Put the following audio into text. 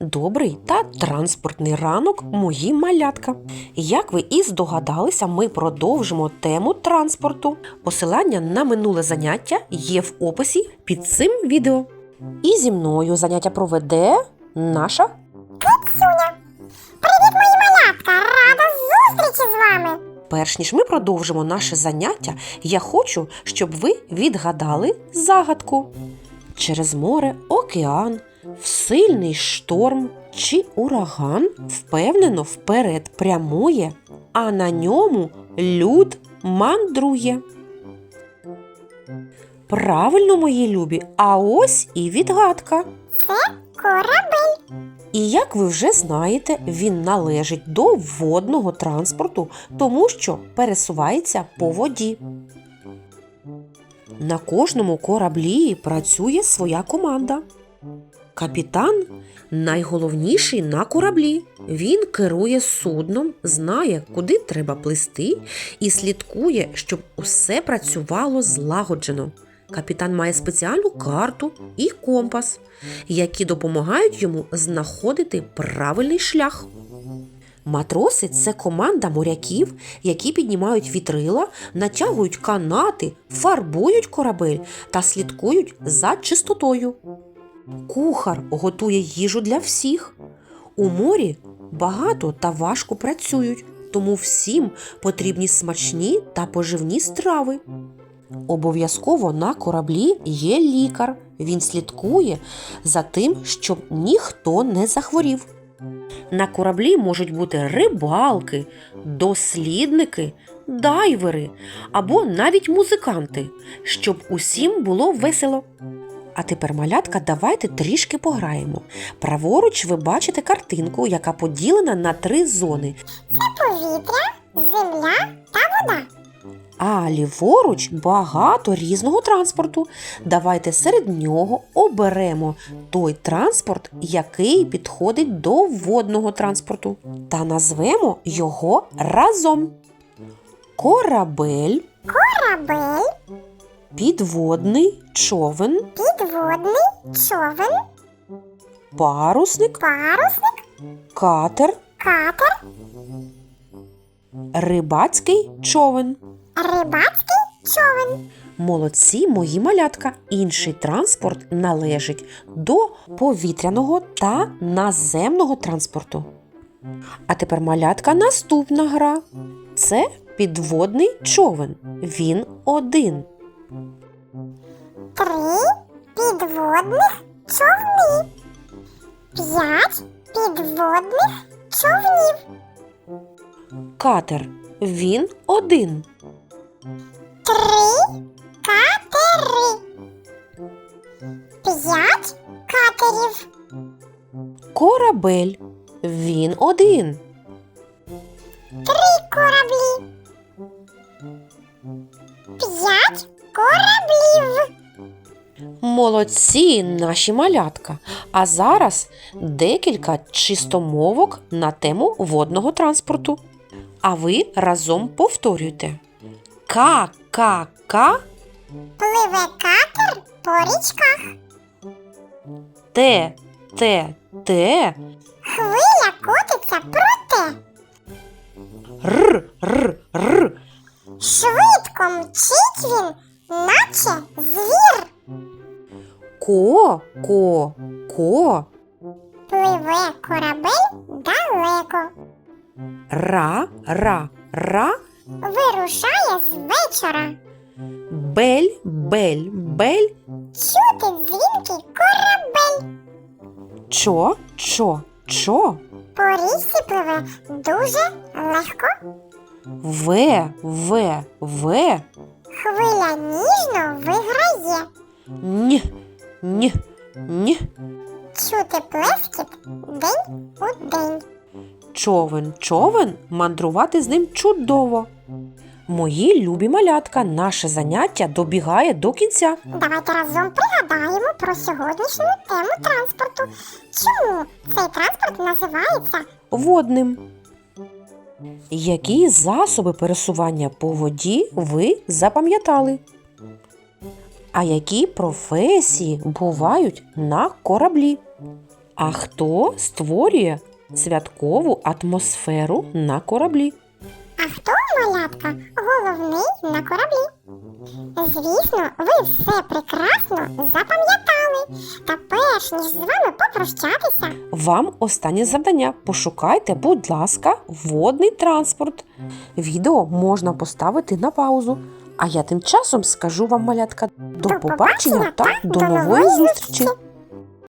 Добрий та транспортний ранок, мої малятка. Як ви і здогадалися, ми продовжимо тему транспорту. Посилання на минуле заняття є в описі під цим відео. І зі мною заняття проведе наша Кицюня. Привіт, мої малятка! Рада зустрічі з вами! Перш ніж ми продовжимо наше заняття, я хочу, щоб ви відгадали загадку. Через море, океан, в сильний шторм чи ураган впевнено вперед прямує, а на ньому люд мандрує. Правильно, мої любі, а ось і відгадка. Корабель. І як ви вже знаєте, він належить до водного транспорту, тому що пересувається по воді. На кожному кораблі працює своя команда. Капітан найголовніший на кораблі. Він керує судном, знає, куди треба плисти, і слідкує, щоб усе працювало злагоджено. Капітан має спеціальну карту і компас, які допомагають йому знаходити правильний шлях. Матроси це команда моряків, які піднімають вітрила, натягують канати, фарбують корабель та слідкують за чистотою. Кухар готує їжу для всіх. У морі багато та важко працюють, тому всім потрібні смачні та поживні страви. Обов'язково на кораблі є лікар. Він слідкує за тим, щоб ніхто не захворів. На кораблі можуть бути рибалки, дослідники, дайвери або навіть музиканти, щоб усім було весело. А тепер, малятка, давайте трішки пограємо. Праворуч ви бачите картинку, яка поділена на три зони, це Повітря, земля та вода. а ліворуч багато різного транспорту. Давайте серед нього оберемо той транспорт, який підходить до водного транспорту, та назвемо його разом. Корабель, Корабель, підводний човен, підводний човен, парусник, парусник, катер, катер, рибацький човен. рибацький човен. Молодці, мої малятка. Інший транспорт належить до повітряного та наземного транспорту. А тепер малятка наступна гра. Це підводний човен. Він один. Три підводних човни. П'ять підводних човнів. Катер. Він один. Три катери. П'ять катерів. Корабель. Він один. Три кораблі. Кораблів. Молодці, наші малятка. А зараз декілька чистомовок на тему водного транспорту. А ви разом повторюйте. Ка-ка-ка, Пливе катер по річках. те, те, те, Хвиля ко, ко, ко, Пливе корабель далеко. ра, ра, ра, Вирушає з вечора. бель, бель, бель, Чути дзвінкий корабель. чо, чо, чо, По річці пливе дуже легко. ве, ве, ве. Хвиля ніжно виграє. Ні, ні, ні. Чути плескіт день у день. Човен, човен, мандрувати з ним чудово. Мої любі малятка, наше заняття добігає до кінця. Давайте разом пригадаємо про сьогоднішню тему транспорту. Чому цей транспорт називається Водним. Які засоби пересування по воді ви запам'ятали? А які професії бувають на кораблі? А хто створює святкову атмосферу на кораблі? А хто, малятка, головний на кораблі? Звісно, ви все прекрасно запам'ятали. Та перш ніж з вами попрощатися, Вам останнє завдання. Пошукайте, будь ласка, водний транспорт. Відео можна поставити на паузу. А я тим часом скажу вам, малятка, до побачення та до нової зустрічі!